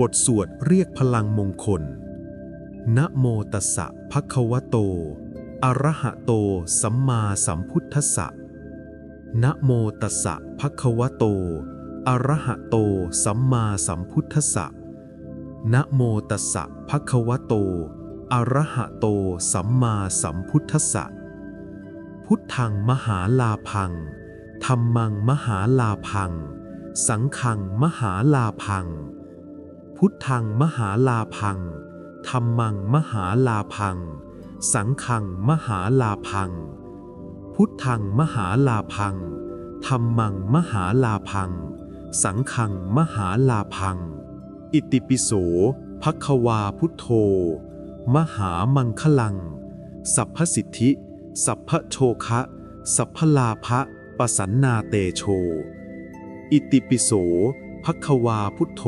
บทสวดเรียกพลังมงคล นะโมตัสสะภะคะวะโต อะระหะโต สัมมาสัมพุทธัสสะ นะโมตัสสะภะคะวะโต อะระหะโต สัมมาสัมพุทธัสสะ นะโมตัสสะภะคะวะโต อะระหะโต สัมมาสัมพุทธัสสะ พุทธังมหาลาพังธัมมังมหาลาพัง สังฆังมหาลาพัง พุทธังมหาลาพังธัมมังมหาลาพัง สังฆังมหาลาพัง พุทธังมหาลาพังธัมมังมหาลาพัง สังฆังมหาลาพัง อิติปิโสภควาพุทโธ มหามังคลัง สัพพสิทธิ สัพพโชคะ สัพพลาภะปสันนาเตโช อิติปิโสภควาพุทโธ